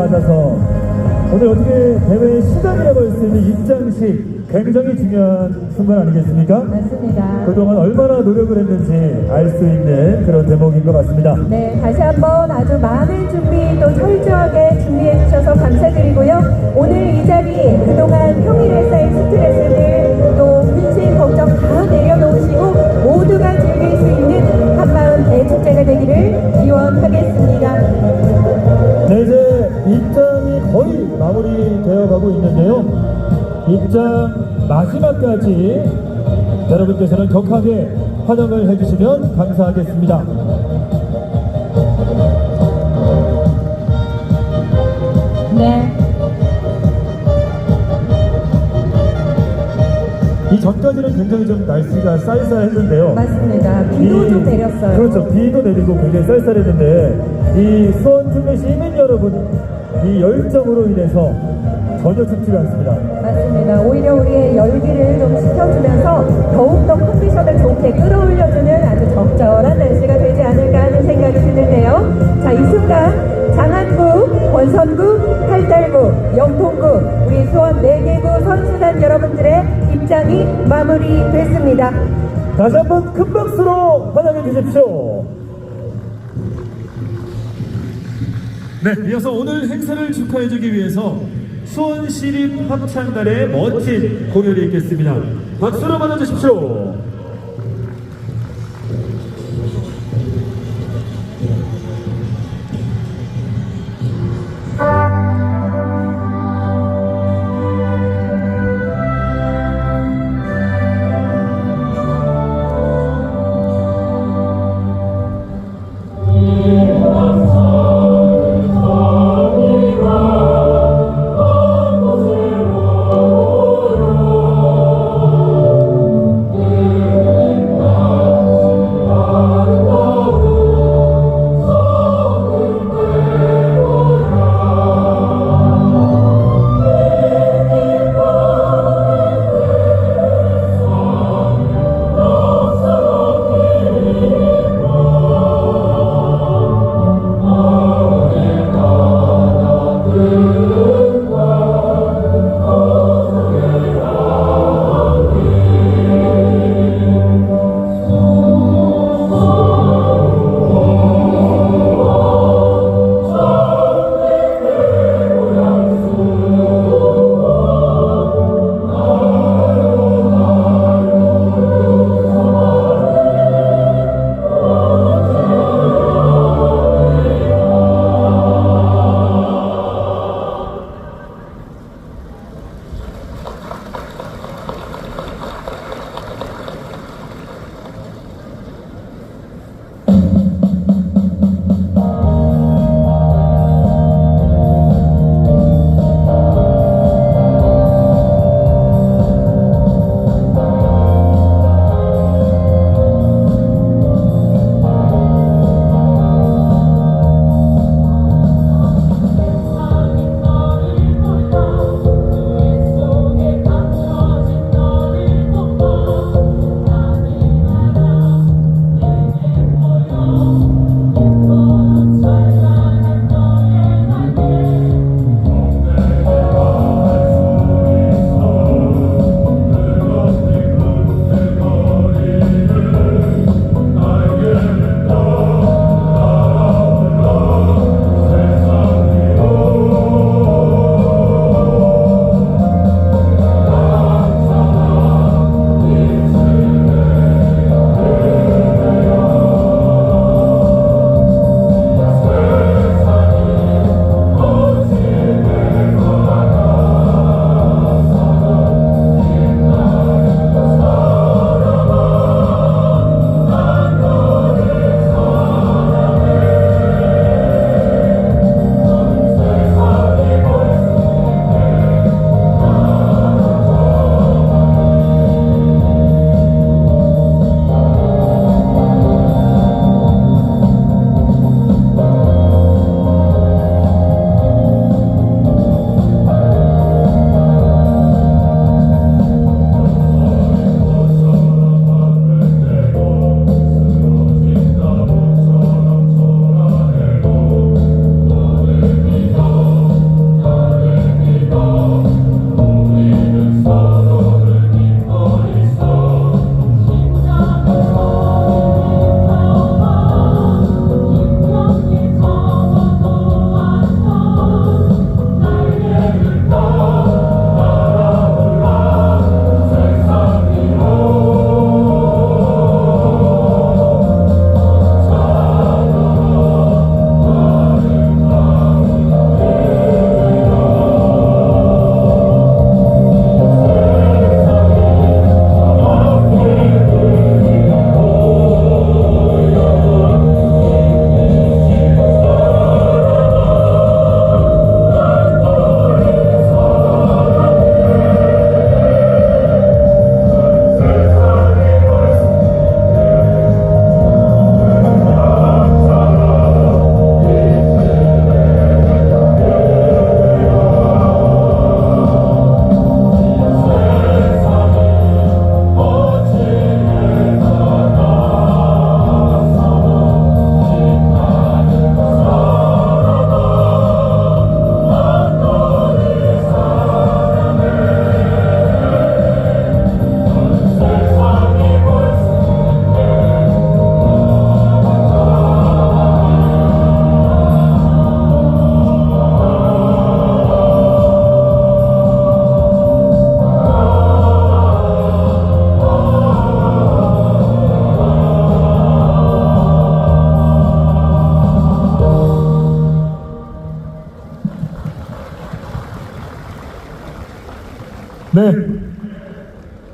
맞아서 오늘 어떻게 대회 시작이라고 할 수 있는 입장식 굉장히 중요한 순간 아니겠습니까? 맞습니다. 그동안 얼마나 노력을 했는지 알 수 있는 그런 대목인 것 같습니다. 네, 다시 한번 아주 많은 준비 또 철저하게 준비해 주셔서 감사드리고요. 오늘 이 자리 그동안 평일에 쌓인 스트레스들 또 근심 걱정 다 내려놓으시고 모두가 즐길 수 있는 한마음 대축제가 되기를 기원하겠습니다. 네, 입장이 거의 마무리되어 가고 있는데요. 입장 마지막까지 여러분께서는 격하게 환영을 해주시면 감사하겠습니다. 네. 이 전까지는 굉장히 좀 날씨가 쌀쌀했는데요. 맞습니다. 비도 이- 좀 내렸어요. 그렇죠. 비도 내리고 굉장히 쌀쌀했는데 이 수원 특례 시민 여러분 이 열정으로 인해서 전혀 춥지가 않습니다. 맞습니다. 오히려 우리의 열기를 좀 식혀주면서 더욱더 컨디션을 좋게 끌어올려주는 아주 적절한 날씨가 되지 않을까 하는 생각이 드는데요. 자, 이 순간 장안구, 권선구, 팔달구, 영통구, 우리 수원 4개구 선수단 여러분들의 입장이 마무리됐습니다. 다시 한번 큰 박수로 환영해 주십시오. 네, 이어서 오늘 행사를 축하해주기 위해서 수원시립 합창단의 멋진 공연이 있겠습니다. 박수로 맞아주십시오.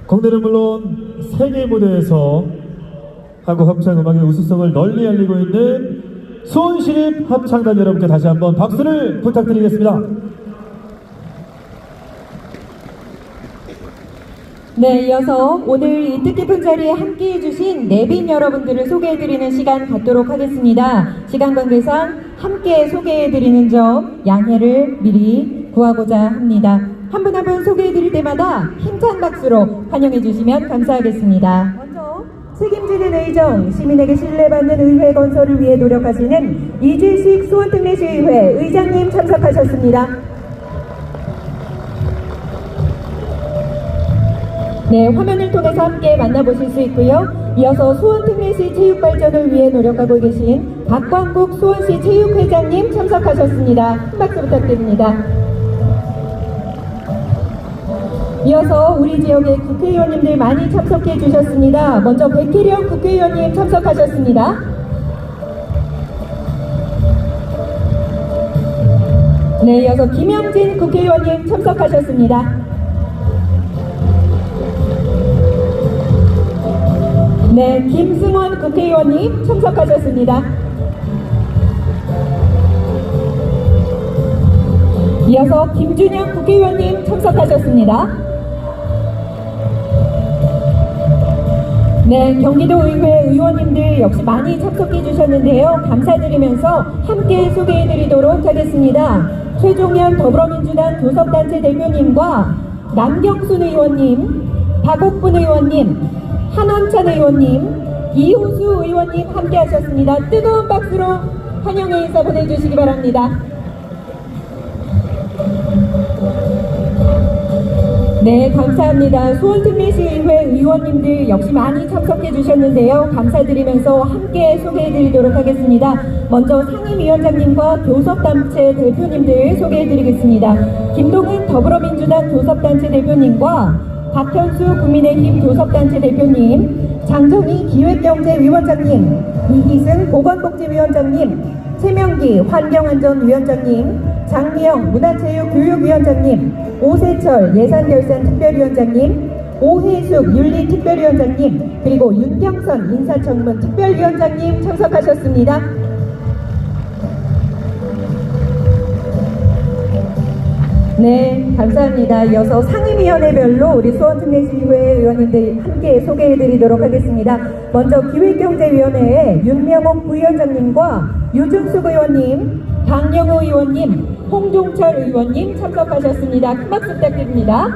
국내는 물론 세계 무대에서 한국 합창 음악의 우수성을 널리 알리고 있는 수원시립 합창단 여러분께 다시 한번 박수를 부탁드리겠습니다. 네, 이어서 오늘 이 뜻깊은 자리에 함께 해 주신 내빈 여러분들을 소개해드리는 시간 갖도록 하겠습니다. 시간 관계상 함께 소개해드리는 점 양해를 미리 구하고자 합니다. 한 분 한 분 소개해드릴 때마다 힘찬 박수로 환영해주시면 감사하겠습니다. 먼저 책임지는 의정, 시민에게 신뢰받는 의회 건설을 위해 노력하시는 이재식 수원특례시의회 의장님 참석하셨습니다. 네, 화면을 통해서 함께 만나보실 수 있고요. 이어서 수원특례시 체육발전을 위해 노력하고 계신 박광국 수원시 체육회장님 참석하셨습니다. 큰 박수 부탁드립니다. 이어서 우리 지역의 국회의원님들 많이 참석해 주셨습니다. 먼저 백혜령 국회의원님 참석하셨습니다. 네, 이어서 김영진 국회의원님 참석하셨습니다. 네, 김승원 국회의원님 참석하셨습니다. 이어서 김준영 국회의원님 참석하셨습니다. 네, 경기도 의회 의원님들 역시 많이 참석해 주셨는데요. 감사드리면서 함께 소개해 드리도록 하겠습니다. 최종현 더불어민주당 교섭단체 대표님과 남경순 의원님, 박옥분 의원님, 한원찬 의원님, 이호수 의원님 함께 하셨습니다. 뜨거운 박수로 환영의 인사 보내주시기 바랍니다. 네, 감사합니다. 수원특례시의회 의원님들 역시 많이 참석해 주셨는데요. 감사드리면서 함께 소개해 드리도록 하겠습니다. 먼저 상임위원장님과 교섭단체 대표님들 소개해 드리겠습니다. 김동은 더불어민주당 교섭단체 대표님과 박현수 국민의힘 교섭단체 대표님, 장정희 기획경제위원장님, 이희승 보건복지위원장님, 최명기 환경안전위원장님, 장미영 문화체육교육위원장님, 오세철 예산결산특별위원장님, 오혜숙 윤리특별위원장님, 그리고 윤경선 인사청문 특별위원장님 참석하셨습니다. 네, 감사합니다. 이어서 상임위원회별로 우리 수원특례시의회 의원님들 함께 소개해드리도록 하겠습니다. 먼저 기획경제위원회에 윤명옥 부위원장님과 유준숙 의원님, 박영호 의원님, 홍종철 의원님 참석하셨습니다. 큰 박수 부탁드립니다.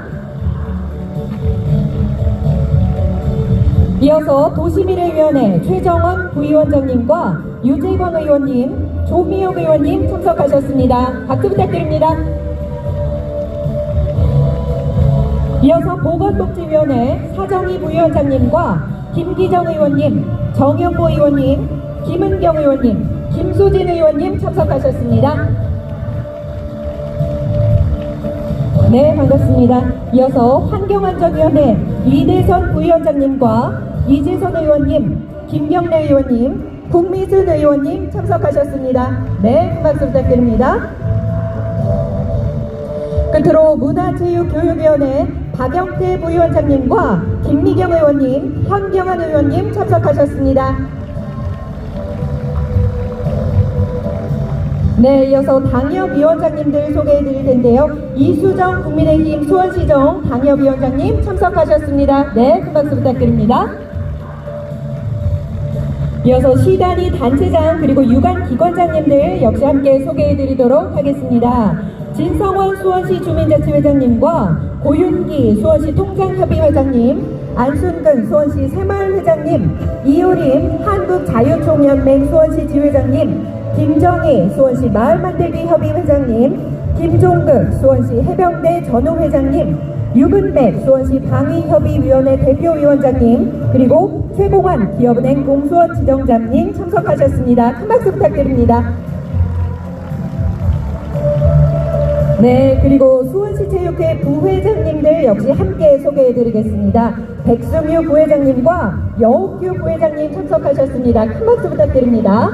이어서 도시미래위원회 최정원 부위원장님과 유재광 의원님, 조미혁 의원님 참석하셨습니다. 박수 부탁드립니다. 이어서 보건복지위원회 사정희 부위원장님과 김기정 의원님, 정영보 의원님, 김은경 의원님, 김수진 의원님 참석하셨습니다. 네, 반갑습니다. 이어서 환경안전위원회 이대선 부위원장님과 이재선 의원님, 김경래 의원님, 국미순 의원님 참석하셨습니다. 네, 큰 박수 부탁드립니다. 끝으로 문화체육교육위원회 박영태 부위원장님과 김미경 의원님, 현경환 의원님 참석하셨습니다. 네, 이어서 당협위원장님들 소개해 드릴 텐데요. 이수정 국민의힘 수원시정 당협위원장님 참석하셨습니다. 네, 큰 박수 부탁드립니다. 이어서 시단위 단체장 그리고 유관 기관장님들 역시 함께 소개해 드리도록 하겠습니다. 진성원 수원시 주민자치회장님과 고윤기 수원시 통장협의 회장님, 안순근 수원시 새마을 회장님, 이효림 한국자유총연맹 수원시 지회장님, 김정희 수원시 마을만들기 협의 회장님, 김종극 수원시 해병대 전우회장님, 유근백 수원시 방위협의위원회 대표위원장님, 그리고 최공환 기업은행 동수원 지정장님 참석하셨습니다. 큰 박수 부탁드립니다. 네, 그리고 수원시 체육회 부회장님들 역시 함께 소개해드리겠습니다. 백승유 부회장님과 여옥규 부회장님 참석하셨습니다. 큰 박수 부탁드립니다.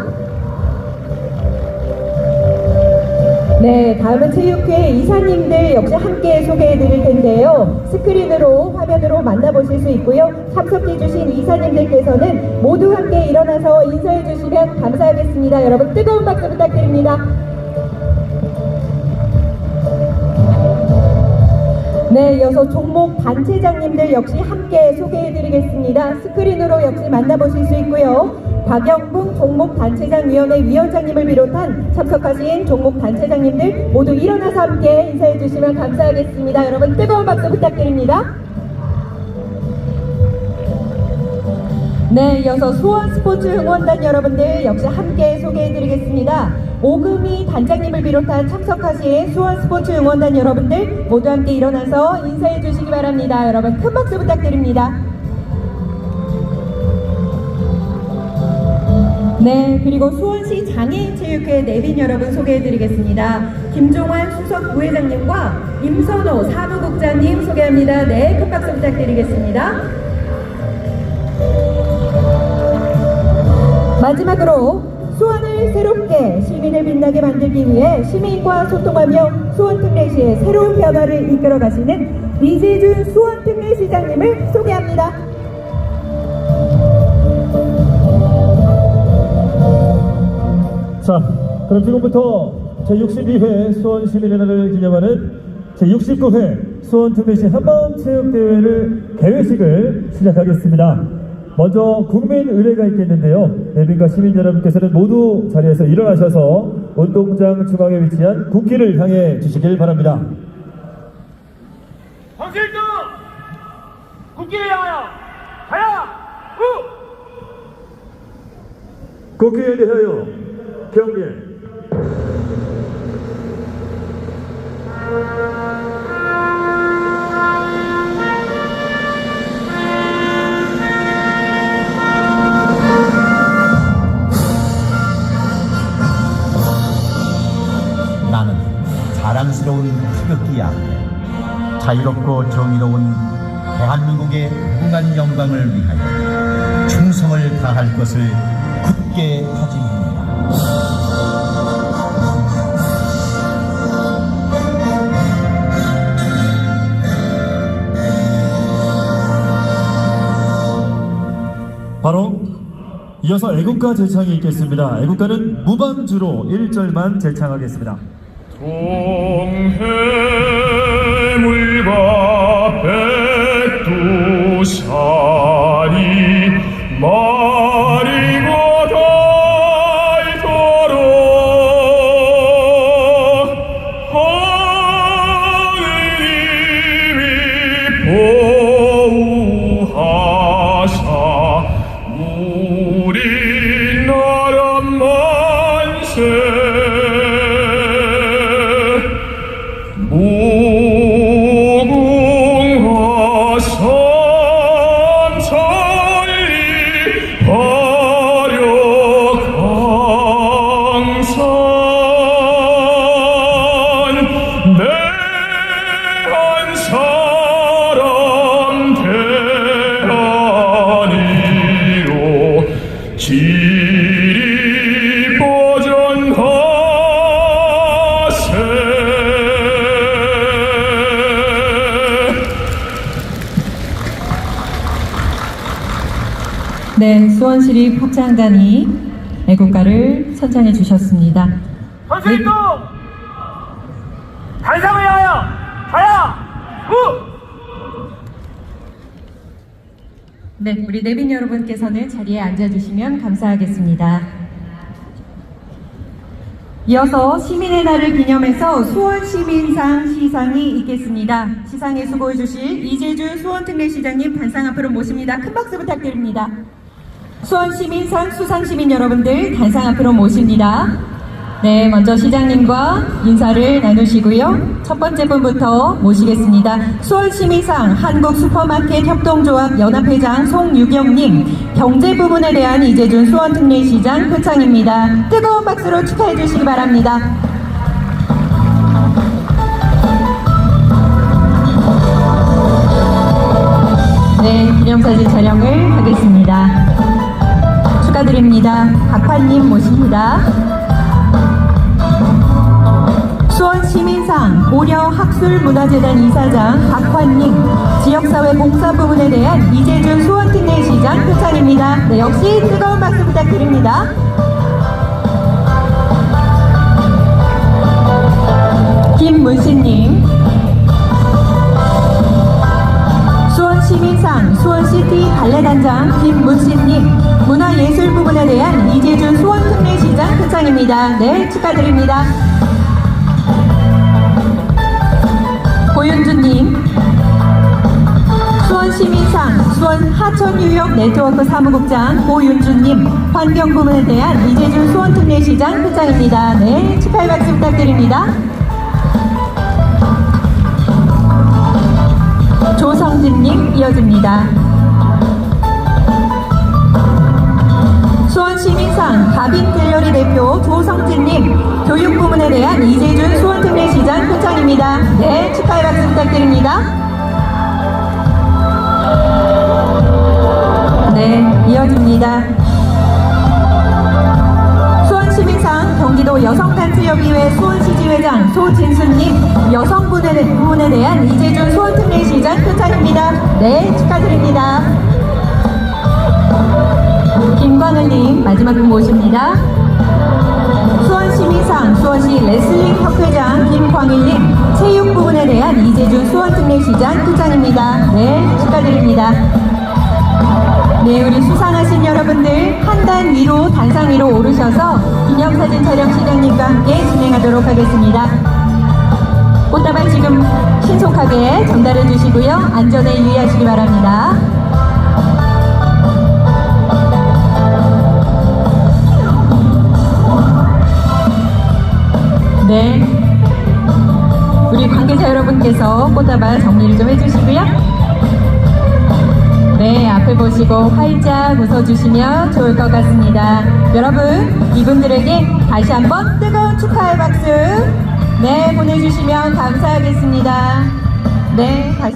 네, 다음은 체육회 이사님들 역시 함께 소개해 드릴 텐데요. 스크린으로, 화면으로 만나보실 수 있고요. 참석해 주신 이사님들께서는 모두 함께 일어나서 인사해 주시면 감사하겠습니다. 여러분 뜨거운 박수 부탁드립니다. 네, 이어서 종목 단체장님들 역시 함께 소개해 드리겠습니다. 스크린으로 역시 만나보실 수 있고요. 박영붕 종목 단체장위원회 위원장님을 비롯한 참석하신 종목 단체장님들 모두 일어나서 함께 인사해 주시면 감사하겠습니다. 여러분 뜨거운 박수 부탁드립니다. 네, 이어서 수원 스포츠 응원단 여러분들 역시 함께 소개해 드리겠습니다. 오금희 단장님을 비롯한 참석하신 수원 스포츠 응원단 여러분들 모두 함께 일어나서 인사해 주시기 바랍니다. 여러분 큰 박수 부탁드립니다. 네, 그리고 수원시 장애인체육회 내빈 여러분 소개해 드리겠습니다. 김종환 수석 부회장님과 임선호 사무국장님 소개합니다. 네, 큰 박수 부탁드리겠습니다. 마지막으로 수원을 새롭게 시민을 빛나게 만들기 위해 시민과 소통하며 수원 특례시의 새로운 변화를 이끌어 가시는 이재준 수원 특례시장님을 소개합니다. 자, 그럼 지금부터 제62회 수원 시민의 날을 기념하는 제69회 수원 특례시 한마음체육대회를 개회식을 시작하겠습니다. 먼저 국민 의례가 있겠는데요. 내빈과 시민 여러분께서는 모두 자리에서 일어나셔서 운동장 중앙에 위치한 국기를 향해 주시길 바랍니다. 황실등 국기에 하여 하야 후 국기에 대하여 경례. 자랑스러운 태극기야. 자유롭고 정의로운 대한민국의 무궁한 영광을 위하여 충성을 다할 것을 굳게 다짐합니다. 바로 이어서 애국가 제창이 있겠습니다. 애국가는 무반주로 1절만 제창하겠습니다. 동해물과 네, 수원시립 합창단이 애국가를 선창해 주셨습니다. 선생님도 단상을 하여 하야 후 네, 우리 내빈 여러분께서는 자리에 앉아주시면 감사하겠습니다. 이어서 시민의 날을 기념해서 수원시민상 시상이 있겠습니다. 시상에 수고해 주실 이재준 수원특례시장님 단상 앞으로 모십니다. 큰 박수 부탁드립니다. 수원시민상 수상시민 여러분들 단상 앞으로 모십니다. 네, 먼저 시장님과 인사를 나누시고요. 첫 번째 분부터 모시겠습니다. 수원시민상 한국슈퍼마켓 협동조합 연합회장 송유경님, 경제 부분에 대한 이재준 수원특례시장 표창입니다. 뜨거운 박수로 축하해 주시기 바랍니다. 네, 기념사진 촬영을 하겠습니다. 축하드립니다. 박환님 모십니다. 수원 수원시민상 고려학술문화재단 이사장 박환님, 지역사회 봉사 부분에 대한 이재준 수원특례시장 표창입니다. 네, 역시 뜨거운 박수 부탁드립니다. 김문신님, 수원시민상 수원시티 발레단장 김문신님, 문화예술 부분에 대한 이재준 수원특례시장 표창입니다. 네, 축하드립니다. 고윤주님, 수원시민상 수원 하천유역 네트워크 사무국장 고윤주님, 환경 부문에 대한 이재준 수원특례시장 표창입니다. 네, 축하의 박수 부탁드립니다. 조성진님 이어집니다. 수원 시민상 가빈 갤러리 대표 조성진님 교육 부문에 대한 이재준 수원특례시장 표창입니다. 네, 축하의 박수 부탁드립니다. 네, 이어집니다. 수원시민상 경기도 여성단체협의회 수원시지회장 소진수님 여성분에 대한 이재준 수원특례시장 표창입니다. 네, 축하드립니다. 김광을님 마지막 분 모십니다. 수원시민상 수원시 레슬링 협회장 김광일님 체육 부분에 대한 이재준 수원특례시장 표창입니다. 네, 축하드립니다. 네, 우리 수상하신 여러분들 한 단 위로 단상 위로 오르셔서 기념사진 촬영 시장님과 함께 진행하도록 하겠습니다. 꽃다발 지금 신속하게 전달해 주시고요. 안전에 유의하시기 바랍니다. 네. 우리 관계자 여러분께서 꽃다발 정리를 좀 해주시고요. 네, 앞을 보시고 활짝 웃어주시면 좋을 것 같습니다. 여러분, 이분들에게 다시 한번 뜨거운 축하의 박수, 네, 보내주시면 감사하겠습니다. 네, 다시.